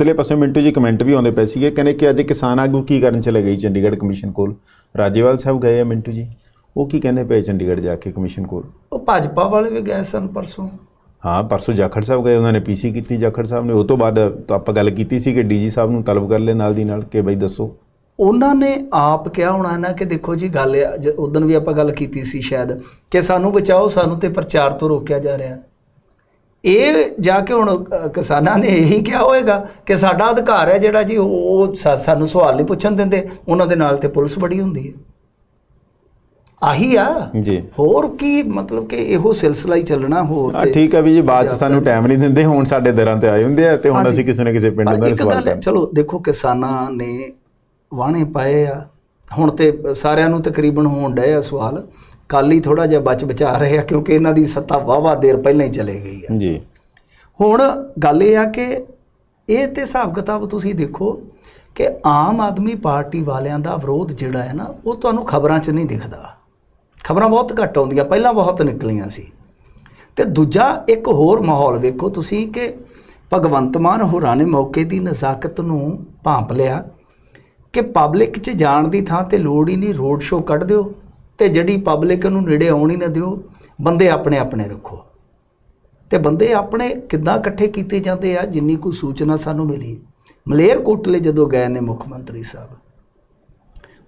ਤਲੇ ਪਾਸੇ ਮਿੰਟੂ ਜੀ ਕਮੈਂਟ ਵੀ ਆਉਂਦੇ ਪਏ ਸੀਗੇ ਕਹਿੰਦੇ ਕਿ ਅੱਜ ਕਿਸਾਨ ਆਗੂ ਕੀ ਕਰਨ ਚਲੇ ਗਈ ਚੰਡੀਗੜ੍ਹ ਕਮਿਸ਼ਨ ਕੋਲ? ਰਾਜੇਵਾਲ ਸਾਹਿਬ ਗਏ ਆ ਮਿੰਟੂ ਜੀ ਉਹ ਕੀ ਕਹਿੰਦੇ ਪਏ ਚੰਡੀਗੜ੍ਹ ਜਾ ਕੇ ਕਮਿਸ਼ਨ ਕੋਲ? ਉਹ ਭਾਜਪਾ ਵਾਲੇ ਵੀ ਗਏ ਸਨ ਪਰਸੋਂ। ਹਾਂ ਪਰਸੋਂ ਜਾਖੜ ਸਾਹਿਬ ਗਏ ਉਹਨਾਂ ਨੇ ਪੀਸੀ ਕੀਤੀ ਜਾਖੜ ਸਾਹਿਬ ਨੇ ਉਹ ਤੋਂ ਬਾਅਦ ਤਾਂ ਆਪਾਂ ਗੱਲ ਕੀਤੀ ਸੀ ਕਿ ਡੀਜੀ ਸਾਹਿਬ ਨੂੰ ਤਲਬ ਕਰ ਲੈ ਨਾਲ ਦੀ ਨਾਲ ਕਿ ਬਈ ਦੱਸੋ। ਉਹਨਾਂ ਨੇ ਆਪ ਕਿਹਾ ਹੋਣਾ ਨਾ ਕਿ ਦੇਖੋ ਜੀ ਗੱਲ ਉਦੋਂ ਵੀ ਆਪਾਂ ਗੱਲ ਕੀਤੀ ਸੀ ਸ਼ਾਇਦ ਕਿ ਸਾਨੂੰ ਬਚਾਓ ਸਾਨੂੰ ਤੇ ਪ੍ਰਚਾਰ ਤੋਂ ਰੋਕਿਆ ਜਾ ਰਿਹਾ। ਇਹ ਜਾ ਕੇ ਹੁਣ ਕਿਸਾਨਾਂ ਨੇ ਇਹੀ ਕਿਹਾ ਹੋਏਗਾ ਕਿ ਸਾਡਾ ਅਧਿਕਾਰ ਹੈ ਜਿਹੜਾ ਜੀ ਉਹ ਸਾਨੂੰ ਸਵਾਲ ਨਹੀਂ ਪੁੱਛਣ ਦਿੰਦੇ। ਉਹਨਾਂ ਦੇ ਨਾਲ ਤੇ ਪੁਲਿਸ ਬੜੀ ਹੁੰਦੀ ਹੈ। ਆਹੀ ਆ। ਜੀ। ਹੋਰ ਕੀ ਮਤਲਬ ਕਿ ਇਹੋ ਸਿਲਸਿਲਾ ਹੀ ਚੱਲਣਾ ਹੋਰ ਆ ਤੇ- ਠੀਕ ਹੈ ਵੀ ਜੀ ਬਾਅਦ ਚ ਸਾਨੂੰ ਟਾਈਮ ਨਹੀਂ ਦਿੰਦੇ ਹੁਣ ਸਾਡੇ ਦਰਾਂ ਤੇ ਆਏ ਹੁੰਦੇ ਆ ਤੇ ਹੁਣ। ਅਸੀਂ ਕਿਸੇ ਨਾ ਕਿਸੇ ਪਿੰਡ ਦਾ ਸਵਾਲ ਚਲੋ ਦੇਖੋ ਕਿਸਾਨਾਂ ਨੇ ਵਾਹਣੇ ਪਾਏ ਆ। ਹੁਣ ਤੇ ਸਾਰਿਆਂ ਨੂੰ ਤਕਰੀਬਨ ਹੋਣ ਡਏ ਆ ਸਵਾਲ। ਕੱਲ ਹੀ ਥੋੜਾ ਜਿਹਾ ਬਚ ਬਚਾ ਰਹੇ ਆ ਕਿਉਂਕਿ ਇਹਨਾਂ ਦੀ ਸੱਤਾ ਵਾਵਾ ਦੇਰ ਪਹਿਲਾਂ ਹੀ ਚਲੇ ਗਈ ਆ। ਜੀ। ਹੁਣ ਗੱਲ ਇਹ ਆ ਕਿ ਇਹ ਤੇ ਹਿਸਾਬ ਕਿਤਾਬ ਤੁਸੀਂ ਦੇਖੋ ਕਿ ਆਮ ਆਦਮੀ ਪਾਰਟੀ ਵਾਲਿਆਂ ਦਾ ਵਿਰੋਧ ਜਿਹੜਾ ਹੈ ਨਾ ਉਹ ਤੁਹਾਨੂੰ ਖਬਰਾਂ 'ਚ ਨਹੀਂ ਦਿਖਦਾ। ਖਬਰਾਂ ਬਹੁਤ ਘੱਟ ਆਉਂਦੀਆਂ ਪਹਿਲਾਂ ਬਹੁਤ ਨਿਕਲੀਆਂ ਸੀ। ਤੇ ਦੂਜਾ ਇੱਕ ਹੋਰ ਮਾਹੌਲ ਵੇਖੋ ਤੁਸੀਂ ਕਿ ਭਗਵੰਤ ਮਾਨ ਹੋਰਾਂ ਨੇ ਮੌਕੇ ਦੀ ਨਜ਼ਾਕਤ ਨੂੰ ਭਾਂਪ ਲਿਆ। ਕਿ ਪਬਲਿਕ 'ਚ ਜਾਣ ਦੀ ਥਾਂ ਤੇ ਲੋੜ ਹੀ ਨਹੀਂ ਰੋਡ ਸ਼ੋਅ ਕੱਢ ਦਿਓ ਤੇ ਜਿਹੜੀ ਪਬਲਿਕ ਨੂੰ ਨੇੜੇ ਆਉਣ ਹੀ ਨਾ ਦਿਓ ਬੰਦੇ ਆਪਣੇ ਆਪਣੇ ਰੱਖੋ। ਤੇ ਬੰਦੇ ਆਪਣੇ ਕਿੱਦਾਂ ਇਕੱਠੇ ਕੀਤੇ ਜਾਂਦੇ ਆ ਜਿੰਨੀ ਕੋਈ ਸੂਚਨਾ ਸਾਨੂੰ ਮਿਲੀ। ਮਲੇਰ ਕੋਟਲੇ ਜਦੋਂ ਗਏ ਨੇ ਮੁੱਖ ਮੰਤਰੀ ਸਾਹਿਬ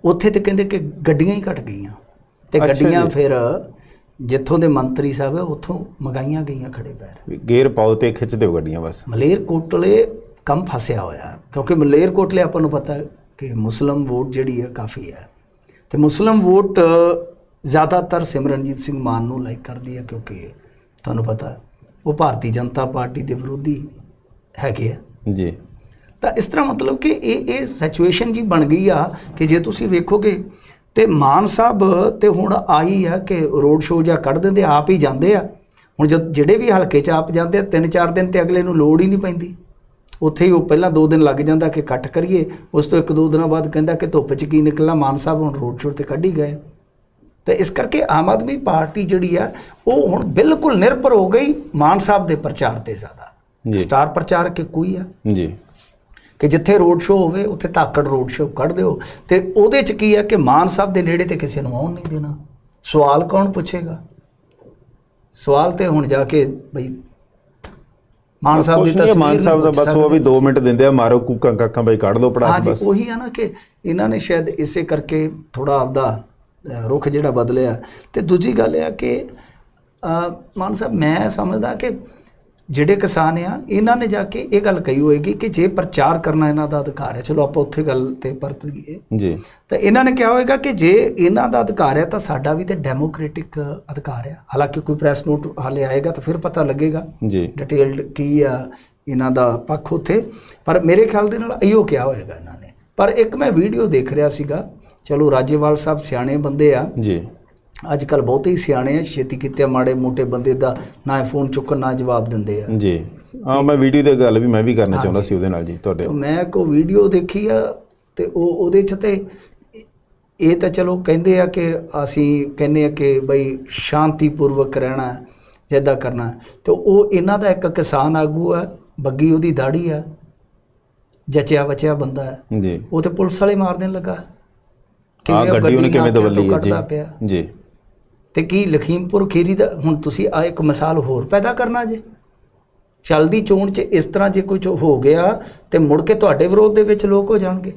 ਉੱਥੇ ਤੇ ਕਹਿੰਦੇ ਕਿ ਗੱਡੀਆਂ ਹੀ ਘਟ ਗਈਆਂ। ਤੇ ਗੱਡੀਆਂ। ਫਿਰ ਜਿੱਥੋਂ ਦੇ ਮੰਤਰੀ ਸਾਹਿਬ ਆ ਉੱਥੋਂ ਮੰਗਾਈਆਂ ਗਈਆਂ ਖੜੇ ਪੈਰ। ਗੇਅਰ ਪਾਓ ਤੇ ਖਿੱਚ ਦਿਓ ਗੱਡੀਆਂ ਬਸ। ਮਲੇਰ ਕੋਟਲੇ ਕੰਮ ਫਸਿਆ ਹੋਇਆ ਹੈ, ਕਿਉਂਕਿ ਮਲੇਰ ਕੋਟਲੇ ਆਪਾਂ ਨੂੰ ਪਤਾ ਹੈ ਕਿ ਮੁਸਲਮ ਵੋਟ ਜਿਹੜੀ ਹੈ ਕਾਫੀ ਹੈ। ਤੇ ਮੁਸਲਮ ਵੋਟ ਜ਼ਿਆਦਾਤਰ ਸਿਮਰਨਜੀਤ ਸਿੰਘ ਮਾਨ ਨੂੰ ਲਾਈਕ ਕਰਦੀ ਹੈ ਕਿਉਂਕਿ ਤੁਹਾਨੂੰ ਪਤਾ ਉਹ ਭਾਰਤੀ ਜਨਤਾ ਪਾਰਟੀ ਦੇ ਵਿਰੋਧੀ ਹੈਗੇ ਆ। ਜੀ। ਤਾਂ ਇਸ ਤਰ੍ਹਾਂ ਮਤਲਬ ਕਿ ਇਹ ਇਹ ਸਿਚੁਏਸ਼ਨ ਜੀ ਬਣ ਗਈ ਆ ਕਿ ਜੇ ਤੁਸੀਂ ਵੇਖੋਗੇ ਤੇ ਮਾਨ ਸਾਹਿਬ ਤੇ ਹੁਣ ਆਈ ਆ ਕਿ ਰੋਡ ਸ਼ੋਅ ਜਾਂ ਕੱਢ ਦਿੰਦੇ ਆਪ ਹੀ ਜਾਂਦੇ ਆ। ਹੁਣ ਜਦ ਜਿਹੜੇ ਵੀ ਹਲਕੇ 'ਚ ਆਪ ਜਾਂਦੇ ਆ ਤਿੰਨ ਚਾਰ ਦਿਨ ਤੇ ਅਗਲੇ ਨੂੰ ਲੋੜ ਹੀ ਨਹੀਂ ਪੈਂਦੀ। ਉੱਥੇ ਹੀ ਉਹ ਪਹਿਲਾਂ ਦੋ ਦਿਨ ਲੱਗ ਜਾਂਦਾ ਕਿ ਕੱਟ ਕਰੀਏ ਉਸ ਤੋਂ ਇੱਕ ਦੋ ਦਿਨਾਂ ਬਾਅਦ ਕਹਿੰਦਾ ਕਿ ਧੁੱਪ 'ਚ ਕੀ ਨਿਕਲਣਾ ਮਾਨ ਸਾਹਿਬ ਹੁਣ ਰੋਡ ਸ਼ੋਅ ਤੇ ਕੱਢ ਹੀ ਗਏ। ਤੇ ਇਸ ਕਰਕੇ ਆਮ ਆਦਮੀ ਪਾਰਟੀ ਜਿਹੜੀ ਆ ਉਹ ਹੁਣ ਬਿਲਕੁਲ ਨਿਰਭਰ ਹੋ ਗਈ ਮਾਨ ਸਾਹਿਬ ਦੇ ਪ੍ਰਚਾਰ ਤੇ ਜ਼ਿਆਦਾ। ਸਟਾਰ ਪ੍ਰਚਾਰਕ ਹੀ ਆ? ਜੀ। ਕਿ ਜਿੱਥੇ ਰੋਡ ਸ਼ੋਅ ਹੋਵੇ ਉੱਥੇ ਧਾਕੜ ਰੋਡ ਸ਼ੋਅ ਕੱਢ ਦਿਓ। ਤੇ ਉਹਦੇ ਚ ਕੀ ਹੈ ਕਿ ਮਾਨ ਸਾਹਿਬ ਦੇ ਨੇੜੇ ਤੇ ਕਿਸੇ ਨੂੰ ਆਉਣ ਨਹੀਂ ਦੇਣਾ। ਸਵਾਲ ਕੌਣ ਪੁੱਛੇਗਾ? ਸਵਾਲ ਤੇ ਹੁਣ ਜਾ ਕੇ ਬਈ ਮਾਨ ਸਾਹਿਬ ਦੀ ਤਸਵੀਰ ਮਾਨ ਸਾਹਿਬ ਦਾ ਬਸ ਉਹ ਵੀ ਸਕਦੇ। 2 ਮਿੰਟ ਦਿੰਦੇ ਆ ਮਾਰੋ ਕੂਕਾਂ ਕਾਕਾਂ ਬਈ ਕੱਢ ਲਓ ਹਾਂਜੀ ਬਸ ਉਹੀ ਆ ਨਾ ਕਿ ਇਹਨਾਂ ਨੇ ਸ਼ਾਇਦ ਇਸੇ ਕਰਕੇ ਥੋੜਾ ਆਪਦਾ ਰੁਖ ਜਿਹੜਾ ਬਦਲਿਆ ਤੇ ਦੂਜੀ ਗੱਲ ਇਹ ਆ ਕਿ ਮਾਨ ਸਾਹਿਬ ਮੈਂ ਸਮਝਦਾ ਕਿ ਜਿਹੜੇ ਕਿਸਾਨ ਆ ਇਹਨਾਂ ਨੇ ਜਾ ਕੇ ਇਹ ਗੱਲ ਕਹੀ ਹੋਏਗੀ ਕਿ ਜੇ ਪ੍ਰਚਾਰ ਕਰਨਾ ਇਹਨਾਂ ਦਾ ਅਧਿਕਾਰ ਹੈ ਚਲੋ ਆਪਾਂ ਉੱਥੇ ਗੱਲ ਤੇ ਪਰਤ ਗਏ ਜੀ। ਤਾਂ ਇਹਨਾਂ ਨੇ ਕਿਹਾ ਹੋਏਗਾ ਕਿ ਜੇ ਇਹਨਾਂ ਦਾ ਅਧਿਕਾਰ ਹੈ ਤਾਂ ਸਾਡਾ ਵੀ ਤੇ ਡੈਮੋਕ੍ਰੈਟਿਕ ਅਧਿਕਾਰ ਹੈ। ਹਾਲਾਂਕਿ ਕੋਈ ਪ੍ਰੈਸ ਨੋਟ ਹਾਲੇ ਆਏਗਾ ਤਾਂ ਫਿਰ ਪਤਾ ਲੱਗੇਗਾ ਜੀ। ਡਿਟੇਲਡ ਕੀ ਆ ਇਹਨਾਂ ਦਾ ਪੱਖ ਉੱਥੇ। ਪਰ ਮੇਰੇ ਖਿਆਲ ਦੇ ਨਾਲ ਇਹੋ ਕਿਹਾ ਹੋਏਗਾ ਇਹਨਾਂ ਨੇ। ਪਰ ਇੱਕ ਮੈਂ ਵੀਡੀਓ ਦੇਖ ਰਿਹਾ ਸੀਗਾ ਚਲੋ ਰਾਜੇਵਾਲ ਸਾਹਿਬ ਸਿਆਣੇ ਬੰਦੇ ਆ। ਜੀ। ਅੱਜ ਕੱਲ ਬਹੁਤੇ ਹੀ ਸਿਆਣੇ ਆ ਛੇਤੀ ਕਿਤੇ ਮਾੜੇ ਮੋਟੇ ਬੰਦੇ ਦਾ ਨਾ ਫੋਨ ਚੁੱਕਣ ਨਾ ਜਵਾਬ ਦਿੰਦੇ ਆ। ਜੀ। ਹਾਂ ਮੈਂ ਵੀਡੀਓ ਤੇ ਗੱਲ ਵੀ ਮੈਂ ਵੀ ਕਰਨਾ ਚਾਹੁੰਦਾ ਸੀ ਉਹਦੇ ਨਾਲ ਜੀ ਤੁਹਾਡੇ। ਤਾਂ ਮੈਂ ਕੋ ਵੀਡੀਓ ਦੇਖੀ ਆ ਤੇ ਉਹ ਉਹਦੇ ਚ ਤੇ ਇਹ ਤਾਂ ਚਲੋ ਕਹਿੰਦੇ ਆ ਕਿ ਅਸੀਂ ਕਹਿੰਦੇ ਆ ਕਿ ਬਈ ਸ਼ਾਂਤੀਪੂਰਵਕ ਰਹਿਣਾ ਜਿੱਦਾਂ ਕਰਨਾ। ਤੇ ਉਹ ਇਹਨਾਂ ਦਾ ਇੱਕ ਕਿਸਾਨ ਆਗੂ ਆ ਬੱਗੀ ਉਹਦੀ ਦਾੜੀ ਆ ਜਚਿਆ ਬਚਿਆ ਬੰਦਾ ਹੈ ਜੀ। ਉਹ ਤੇ ਪੁਲਿਸ ਵਾਲੇ ਮਾਰ ਦੇਣ ਲੱਗਾ। ਆ ਉਹ ਗੱਡੀ ਉਹਨੇ ਕਿਵੇਂ ਦਵੱਲੀ ਜੀ। ਜੀ। ਤੇ ਕੀ ਲਖੀਮਪੁਰ ਖੀਰੀ ਦਾ ਹੁਣ ਤੁਸੀਂ ਆ ਇੱਕ ਮਿਸਾਲ ਹੋਰ ਪੈਦਾ ਕਰਨਾ ਜੇ। ਚਲਦੀ ਚੋਣ 'ਚ ਇਸ ਤਰ੍ਹਾਂ ਜੇ ਕੁਝ ਹੋ ਗਿਆ ਤੇ ਮੁੜ ਕੇ ਤੁਹਾਡੇ ਵਿਰੋਧ ਦੇ ਵਿੱਚ ਲੋਕ ਹੋ ਜਾਣਗੇ।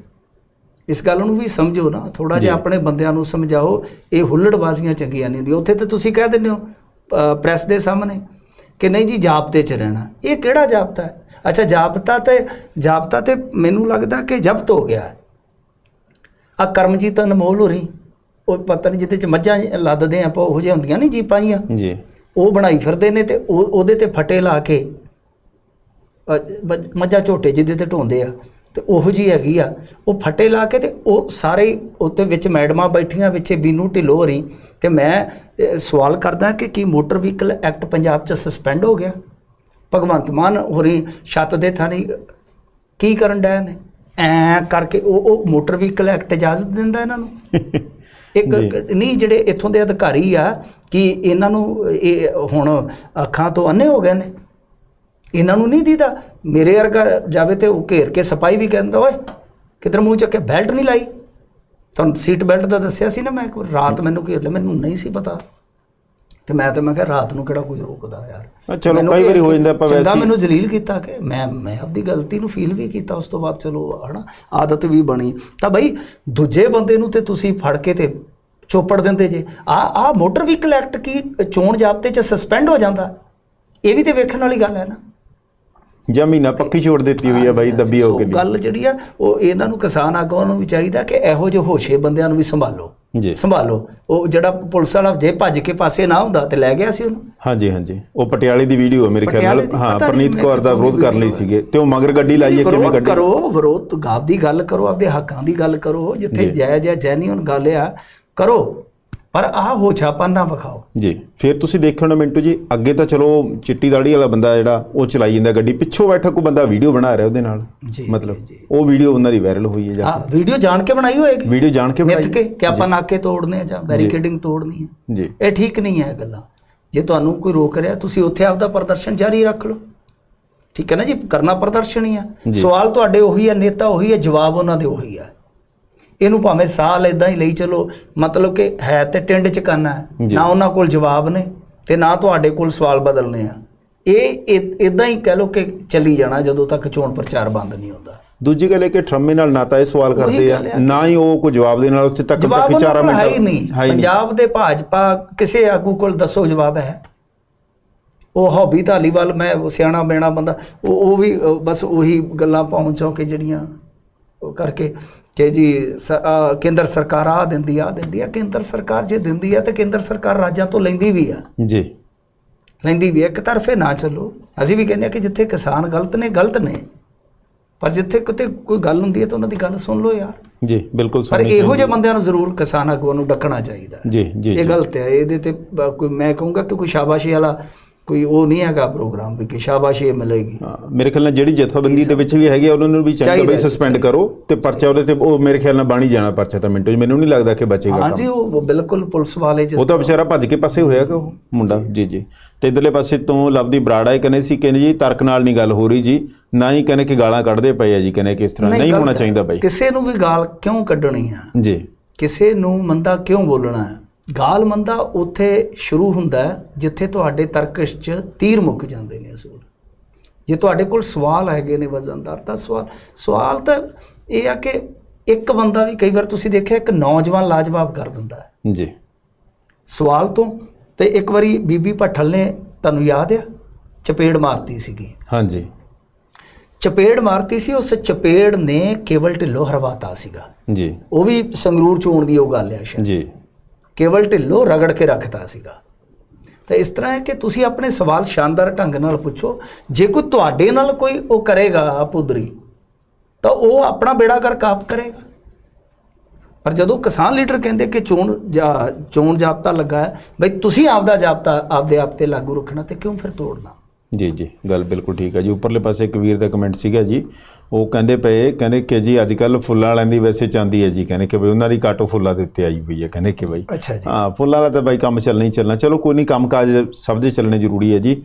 ਇਸ ਗੱਲ ਨੂੰ ਵੀ ਸਮਝੋ ਨਾ ਥੋੜਾ ਜਿਹਾ। ਆਪਣੇ ਬੰਦਿਆਂ ਨੂੰ ਸਮਝਾਓ ਇਹ ਹੁੱਲੜਬਾਜ਼ੀਆਂ ਚੰਗੀਆਂ ਨਹੀਂ ਹੁੰਦੀਆਂ। ਉੱਥੇ ਤੇ ਤੁਸੀਂ ਕਹਿ ਦਿੰਦੇ ਹੋ ਪ੍ਰੈਸ ਦੇ ਸਾਹਮਣੇ ਕਿ ਨਹੀਂ ਜੀ ਜਾਬਤੇ 'ਚ ਰਹਿਣਾ। ਇਹ ਕਿਹੜਾ ਜਾਬਤਾ ਹੈ? ਅੱਛਾ ਜਾਬਤਾ ਤੇ ਜਾਬਤਾ ਤੇ ਮੈਨੂੰ ਲੱਗਦਾ ਕਿ ਜ਼ਬਤ ਹੋ ਗਿਆ। ਆ ਕਰਮਜੀਤ ਅਨਮੋਲ ਹੋਰੀ। ਉਹ ਪਤਾ ਨਹੀਂ ਜਿਹਦੇ ਚ ਮੱਝਾਂ ਲੱਦਦੇ ਆਪਾਂ ਉਹੋ ਜਿਹੀਆਂ ਹੁੰਦੀਆਂ ਨਹੀਂ ਜੀਪਾਂ ਜੀਆਂ? ਜੀ। ਉਹ ਬਣਾਈ ਫਿਰਦੇ ਨੇ ਤੇ ਉਹ ਉਹਦੇ ਤੇ ਫਟੇ ਲਾ ਕੇ ਮੱਝਾਂ ਝੋਟੇ ਜਿਹਦੇ ਤੇ ਢੋਂਦੇ ਆ। ਤੇ ਉਹੋ ਜੀ ਹੈਗੀ ਆ। ਉਹ ਫਟੇ ਲਾ ਕੇ ਤੇ ਉਹ ਸਾਰੇ ਉੱਤੇ ਵਿੱਚ ਮੈਡਮਾਂ ਬੈਠੀਆਂ ਵਿੱਚ ਬੀਨੂ ਢਿੱਲੋਂ ਹੋਰੀ। ਤੇ ਮੈਂ ਸਵਾਲ ਕਰਦਾ ਕਿ ਕੀ ਮੋਟਰ ਵਹੀਕਲ ਐਕਟ ਪੰਜਾਬ ਚ ਸਸਪੈਂਡ ਹੋ ਗਿਆ? ਭਗਵੰਤ ਮਾਨ ਹੋਰੀ ਛੱਤ ਦੇ ਥਾਣੀ ਕੀ ਕਰਨ ਡਏ ਨੇ? ਐ ਕਰਕੇ ਉਹ ਉਹ ਮੋਟਰ ਵਹੀਕਲ ਐਕਟ ਇਜਾਜ਼ਤ ਦਿੰਦਾ ਇਹਨਾਂ ਨੂੰ? ਇੱਕ। ਨਹੀਂ ਜਿਹੜੇ ਇੱਥੋਂ ਦੇ ਅਧਿਕਾਰੀ ਆ ਕਿ ਇਹਨਾਂ ਨੂੰ ਇਹ ਹੁਣ ਅੱਖਾਂ ਤੋਂ ਅੰਨੇ ਹੋ ਗਏ ਨੇ। ਇਹਨਾਂ ਨੂੰ ਨਹੀਂ ਦੀਦਾ। ਮੇਰੇ ਵਰਗਾ ਜਾਵੇ ਤੇ ਉਹ ਘੇਰ ਕੇ ਸਪਾਈ ਵੀ ਕਹਿੰਦਾ ਓਏ ਕਿਧਰ ਮੂੰਹ ਚੱਕੇ ਬੈਲਟ ਨਹੀਂ ਲਾਈ? ਤੁਹਾਨੂੰ ਸੀਟ ਬੈਲਟ ਦਾ ਦੱਸਿਆ ਸੀ ਨਾ ਮੈਂ ਰਾਤ ਮੈਨੂੰ ਘੇਰ ਲਿਆ। ਮੈਨੂੰ ਨਹੀਂ ਸੀ ਪਤਾ। ਤੇ ਮੈਂ ਤਾਂ ਮੈਂ ਕਿਹਾ ਰਾਤ ਨੂੰ ਕਿਹੜਾ ਕੋਈ ਰੋਕਦਾ ਯਾਰ। ਚਲੋ ਕਈ ਵਾਰੀ ਹੋ ਜਾਂਦਾ ਆਪਾਂ ਵੈਸੇ ਹੀ- ਮੈਨੂੰ ਜਲੀਲ ਕੀਤਾ ਕਿ ਮੈਂ ਮੈਂ ਆਪਦੀ ਗਲਤੀ ਨੂੰ ਫੀਲ ਵੀ ਕੀਤਾ ਉਸ ਤੋਂ ਬਾਅਦ ਚਲੋ ਹਨਾ ਆਦਤ ਵੀ ਬਣੀ। ਤਾਂ ਬਈ ਦੂਜੇ ਬੰਦੇ ਨੂੰ ਤੇ ਤੁਸੀਂ ਫੜ ਕੇ ਤੇ ਚੋਪੜ ਦਿੰਦੇ ਜੇ। ਆ ਆ ਮੋਟਰ ਵਹੀਕਲ ਐਕਟ ਕੀ ਚੋਣ ਜਾਬਤੇ ਚ ਸਸਪੈਂਡ ਹੋ ਜਾਂਦਾ? ਇਹ ਵੀ ਤੇ ਵੇਖਣ ਵਾਲੀ ਗੱਲ ਹੈ ਨਾ। ਜਾਂ ਮਹੀਨਾ ਪੱਕੀ ਛੋੜ ਦਿੱਤੀ ਹੋਈ ਹੈ ਬਾਈ ਦੱਬੀ ਹੋ ਕੇ ਗੱਲ ਜਿਹੜੀ ਆ ਉਹ ਇਹਨਾਂ ਨੂੰ ਕਿਸਾਨ ਆਗੂਆਂ ਨੂੰ ਵੀ ਚਾਹੀਦਾ ਕਿ ਇਹੋ ਜਿਹੇ ਹੋਸ਼ੇ ਬੰਦਿਆਂ ਨੂੰ ਵੀ ਸੰਭਾਲੋ। ਜੀ। ਸੰਭਾਲੋ। ਉਹ ਜਿਹੜਾ ਪੁਲਿਸ ਵਾਲਾ ਜੇ ਭੱਜ ਕੇ ਪਾਸੇ ਨਾ ਹੁੰਦਾ ਤੇ ਲੈ ਗਿਆ ਸੀ ਉਹਨੂੰ। ਹਾਂਜੀ ਹਾਂਜੀ। ਉਹ ਪਟਿਆਲੇ ਦੀ ਵੀਡੀਓ ਹੈ ਮੇਰੇ ਖਿਆਲ ਨਾਲ। ਹਾਂ ਪ੍ਰਨੀਤ ਕੌਰ ਦਾ ਵਿਰੋਧ ਕਰ ਲਈ ਸੀਗੇ। ਤੇ ਉਹ ਮਗਰ ਗੱਡੀ ਲਾਈ ਹੈ ਕਿਵੇਂ ਗੱਡੀ? ਕਰੋ ਵਿਰੋਧ ਗਾਬ ਦੀ ਗੱਲ ਕਰੋ ਆਪਦੇ ਹੱਕਾਂ ਦੀ ਗੱਲ ਕਰੋ। ਜਿੱਥੇ। ਜਾਇਜ਼ ਹੈ ਜੈਨੂਇਨ ਗੱਲ ਆ। ਕਰੋ। ਪਰ ਆਹ ਹੋਛਾਪਨ ਨਾ ਵਿਖਾਓ। ਜੀ ਫਿਰ ਤੁਸੀਂ ਦੇਖਿਓ ਨਾ ਮਿੰਟੂ ਜੀ ਅੱਗੇ ਤਾਂ ਚਲੋ ਚਿੱਟੀ ਦਾੜੀ ਵਾਲਾ ਬੰਦਾ ਜਿਹੜਾ ਉਹ ਚਲਾਈ ਜਾਂਦਾ ਗੱਡੀ ਪਿੱਛੋਂ ਬੈਠਾ ਕੋਈ ਬੰਦਾ ਵੀਡੀਓ ਬਣਾ ਰਿਹਾ ਉਹਦੇ ਨਾਲ ਜੀ, ਮਤਲਬ। ਉਹ ਵੀਡੀਓ ਉਹਨਾਂ ਦੀ ਵਾਇਰਲ ਹੋਈ ਹੈ ਜਾ ਆ ਵੀਡੀਓ ਜਾਣ ਕੇ ਬਣਾਈ ਹੋਏਗੀ? ਵੀਡੀਓ ਜਾਣ ਕੇ ਬਣਾਈ। ਕੇ ਕਿ ਆਪਾਂ ਨਾਕੇ ਤੋੜਨੇ ਆ ਜਾਂ ਬੈਰੀਕੇਡਿੰਗ ਤੋੜਨੀ ਹੈ ਜੀ। ਇਹ ਠੀਕ ਨਹੀਂ ਹੈ ਗੱਲਾਂ। ਜੇ ਤੁਹਾਨੂੰ ਕੋਈ ਰੋਕ ਰਿਹਾ ਤੁਸੀਂ ਉੱਥੇ ਆਪਦਾ ਪ੍ਰਦਰਸ਼ਨ ਜਾਰੀ ਰੱਖ ਲਓ। ਠੀਕ ਹੈ ਨਾ ਜੀ? ਕਰਨਾ ਪ੍ਰਦਰਸ਼ਨ ਹੀ ਆ। ਸਵਾਲ ਤੁਹਾਡੇ ਉਹੀ ਹੈ ਨੇਤਾ ਉਹੀ ਹੈ ਜਵਾਬ ਉਹਨਾਂ ਦੇ ਉਹੀ ਹੈ ਇਹਨੂੰ ਭਾਵੇਂ ਸਾਲ ਇਦਾਂ ਹੀ ਲਈ ਚਲੋ ਮਤਲਬ ਕਿ ਹੈ ਤੇ ਟਿੰਡ ਚ ਹੈ ਜੀ। ਨਾ ਉਹਨਾਂ ਕੋਲ ਜਵਾਬ ਨੇ ਤੇ ਨਾ ਤੁਹਾਡੇ ਕੋਲ ਸਵਾਲ ਬਦਲਨੇ ਆ। ਇਹ ਇਦਾਂ ਹੀ ਕਹਿ ਲਓ ਕਿ ਚੱਲੀ ਜਾਣਾ ਜਦੋਂ ਤੱਕ ਚੋਣ ਪ੍ਰਚਾਰ ਬੰਦ ਨਹੀਂ ਹੁੰਦਾ। ਦੂਜੀ ਗੱਲ ਇਹ ਕਿ ਟਰੰਮੇ ਨਾਲ ਨਾ ਤਾਂ ਇਹ ਸਵਾਲ ਕਰਦੇ ਆ। ਨਾ ਹੀ ਉਹ ਕੋਈ ਜਵਾਬ ਦੇ ਨਾਲ ਉੱਥੇ ਤੱਕ ਤੱਕ ਉਹਨਾਂ 4 ਕੋਲ ਮਿੰਟ ਹੈ ਨਹੀਂ। ਪੰਜਾਬ ਦੇ ਭਾਜਪਾ ਕਿਸੇ ਆਗੂ ਕੋਲ ਦੱਸੋ ਜਵਾਬ ਹੈ। ਉਹ ਹੌਬੀ ਧਾਲੀਵਾਲ ਮੈਂ ਸਿਆਣਾ ਬੈਣਾ ਬੰਦਾ ਉਹ ਉਹ ਵੀ ਬਸ ਉਹੀ ਗੱਲਾਂ ਪਹੁੰਚੋ ਕਿ ਜਿਹੜੀਆਂ ਉਹ ਕਰਕੇ ਕਿ ਜੀ ਕੇਂਦਰ ਸਰਕਾਰ ਆ ਦਿੰਦੀ ਆ ਦਿੰਦੀ ਆ। ਕੇਂਦਰ ਸਰਕਾਰ ਜੇ ਦਿੰਦੀ ਆ ਤੇ ਕੇਂਦਰ ਸਰਕਾਰ ਰਾਜਾਂ ਤੋਂ ਲੈਂਦੀ ਵੀ ਆ। ਜੀ। ਲੈਂਦੀ ਵੀ ਇੱਕ ਤਰਫੇ ਨਾ ਚੱਲੋ। ਅਸੀਂ ਵੀ ਕਹਿੰਦੇ ਆ ਕਿ ਜਿੱਥੇ ਕਿਸਾਨ ਗਲਤ ਨੇ ਗਲਤ ਨੇ। ਪਰ ਜਿੱਥੇ ਕਿਤੇ ਕੋਈ ਗੱਲ ਹੁੰਦੀ ਹੈ ਤਾਂ ਉਹਨਾਂ ਦੀ ਗੱਲ ਸੁਣ ਲਓ ਯਾਰ। ਜੀ ਬਿਲਕੁਲ ਪਰ ਸੁਣਨੀ ਇਹੋ ਚਾਹੀਦੀ। ਜਿਹੇ ਬੰਦਿਆਂ ਨੂੰ ਜ਼ਰੂਰ ਕਿਸਾਨ ਆਗੂਆਂ ਨੂੰ ਡੱਕਣਾ ਚਾਹੀਦਾ। ਜੀ ਜੀ ਇਹ। ਗਲਤ ਹੈ ਇਹਦੇ ਤੇ ਕੋਈ ਮੈਂ ਕਹੂੰਗਾ ਕਿ ਕੋਈ ਸ਼ਾਬਾਸ਼ੀ ਵਾਲਾ ਕੋਈ ਉਹ ਨਹੀਂ ਹੈਗਾ ਪ੍ਰੋਗਰਾਮ ਵੀ ਕਿ ਸ਼ਾਬਾਸ਼ੀ ਇਹ ਮਿਲੇਗੀ। ਮੇਰੇ ਖਿਆਲ ਨਾਲ ਜਿਹੜੀ ਜਥੇਬੰਦੀ ਦੇ ਵਿੱਚ ਵੀ ਹੈਗੀ ਉਹਨਾਂ ਨੂੰ ਵੀ ਚਾਹੀਦਾ ਜੀ, ਸਸਪੈਂਡ ਕਰੋ ਤੇ ਪਰਚਾ ਉਹਦੇ ਤੇ ਉਹ ਮੇਰੇ ਖਿਆਲ ਨਾਲ ਬਾਣੀ ਜਾਣਾ ਪਰਚਾ ਤਾਂ ਮਿੰਟੋ ਮੈਨੂੰ ਨਹੀਂ ਲੱਗਦਾ ਕਿ ਬਚੇਗਾ ਹਾਂਜੀ ਉਹ ਬਿਲਕੁਲ ਪੁਲਿਸ ਵਾਲੇ ਜਿਸ ਉਹ ਤਾਂ ਵਿਚਾਰਾ ਭੱਜ ਕੇ ਪਾਸੇ ਹੋਇਆ ਕਿ ਉਹ ਮੁੰਡਾ। ਜੀ। ਜੀ ਤੇ ਇਧਰਲੇ ਪਾਸੇ ਤੋਂ ਲਵਦੀ ਬਰਾੜਾ ਇਹ ਕਹਿੰਦੇ ਸੀ ਕਹਿੰਦੇ ਜੀ ਤਰਕ ਨਾਲ ਨਹੀਂ ਗੱਲ ਹੋ ਰਹੀ ਜੀ ਨਾ ਹੀ ਕਹਿੰਦੇ ਕਿ ਗਾਲਾਂ ਕੱਢਦੇ ਪਏ ਆ ਜੀ ਕਹਿੰਦੇ ਕਿ ਇਸ ਤਰ੍ਹਾਂ ਨਹੀਂ ਹੋਣਾ। ਚਾਹੀਦਾ ਬਾਈ। ਕਿਸੇ ਨੂੰ ਵੀ ਗਾਲ ਕਿਉਂ ਕੱਢਣੀ ਆ? ਜੀ। ਕਿਸੇ ਨੂੰ ਮੰਦਾ ਕਿਉਂ ਬੋਲਣਾ ਹੈ? ਗਾਲ ਮੰਦਾ ਉੱਥੇ ਸ਼ੁਰੂ ਹੁੰਦਾ ਜਿੱਥੇ ਤੁਹਾਡੇ ਤਰਕਸ਼ 'ਚ ਤੀਰ ਮੁੱਕ ਜਾਂਦੇ ਨੇ ਅਸੂਲ। ਜੇ ਤੁਹਾਡੇ ਕੋਲ ਸਵਾਲ ਹੈਗੇ ਨੇ ਵਜ਼ਨਦਾਰ ਤਾਂ ਸਵਾਲ ਸਵਾਲ ਤਾਂ ਇਹ ਆ ਕਿ ਇੱਕ ਬੰਦਾ ਵੀ ਕਈ ਵਾਰ ਤੁਸੀਂ ਦੇਖਿਆ ਇੱਕ ਨੌਜਵਾਨ ਲਾਜਵਾਬ ਕਰ ਦਿੰਦਾ ਹੈ। ਜੀ। ਸਵਾਲ ਤੋਂ ਤੇ ਇੱਕ ਵਾਰੀ ਬੀਬੀ ਭੱਠਲ ਨੇ ਤੁਹਾਨੂੰ ਯਾਦ ਆ? ਚਪੇੜ ਮਾਰਤੀ ਸੀਗੀ। ਹਾਂਜੀ। ਚਪੇੜ ਮਾਰਤੀ ਸੀ ਉਸ ਚਪੇੜ ਨੇ ਕੇਵਲ ਢਿੱਲੋਂ ਹਰਵਾਤਾ ਸੀਗਾ। ਜੀ। ਉਹ ਵੀ ਸੰਗਰੂਰ ਚੋਣ ਦੀ ਉਹ ਗੱਲ ਹੈ ਸ਼ਾਇਦ। ਜੀ। ਕੇਵਲ ਢਿੱਲੋਂ ਰਗੜ ਕੇ ਰੱਖਤਾ ਸੀਗਾ। ਤਾਂ ਇਸ ਤਰ੍ਹਾਂ ਹੈ ਕਿ ਤੁਸੀਂ ਆਪਣੇ ਸਵਾਲ ਸ਼ਾਨਦਾਰ ਢੰਗ ਨਾਲ ਪੁੱਛੋ। ਜੇ ਕੋਈ ਤੁਹਾਡੇ ਨਾਲ ਕੋਈ ਉਹ ਕਰੇਗਾ ਪੁੱਦਰੀ ਤਾਂ ਉਹ ਆਪਣਾ ਬੇੜਾ ਕਰ ਕਾਪ ਕਰੇਗਾ। ਪਰ ਜਦੋਂ ਕਿਸਾਨ ਲੀਡਰ ਕਹਿੰਦੇ ਕਿ ਚੋਣ ਜਾ- ਚੋਣ ਜਾਬਤਾ ਲੱਗਾ ਹੈ, ਬਈ ਤੁਸੀਂ ਆਪਦਾ ਜਾਬਤਾ, ਆਪਦੇ ਆਪ ਤੇ ਲਾਗੂ ਰੱਖਣਾ, ਤੇ ਕਿਉਂ ਫਿਰ ਤੋੜਨਾ? ਜੀ ਜੀ ਗੱਲ ਬਿਲਕੁਲ ਠੀਕ ਹੈ ਜੀ। ਉੱਪਰਲੇ ਪਾਸੇ ਇੱਕ ਵੀਰ ਦਾ ਕਮੈਂਟ ਸੀਗਾ ਜੀ। ਉਹ ਕਹਿੰਦੇ ਪਏ ਕਹਿੰਦੇ ਕਿ ਜੀ ਅੱਜ ਕੱਲ ਫੁੱਲਾਂ ਵਾਲਿਆਂ ਦੀ ਵੈਸੇ ਚਾਂਦੀ ਹੈ ਜੀ। ਕਹਿੰਦੇ ਕਿ ਬਈ ਉਹਨਾਂ ਦੀ ਕਾਟੋ ਫੁੱਲਾਂ ਦੇ ਉੱਤੇ ਆਈ ਹੋਈ ਹੈ। ਕਹਿੰਦੇ ਕਿ ਬਈ ਅੱਛਾ ਜੀ। ਹਾਂ ਫੁੱਲਾਂ ਵਾਲਾ ਤਾਂ ਬਾਈ ਕੰਮ ਚੱਲਣਾ ਹੀ ਚੱਲਣਾ। ਚਲੋ ਕੋਈ ਨਹੀਂ ਕੰਮਕਾਜ ਸਭ ਦੇ ਚੱਲਣੇ ਜ਼ਰੂਰੀ ਹੈ ਜੀ।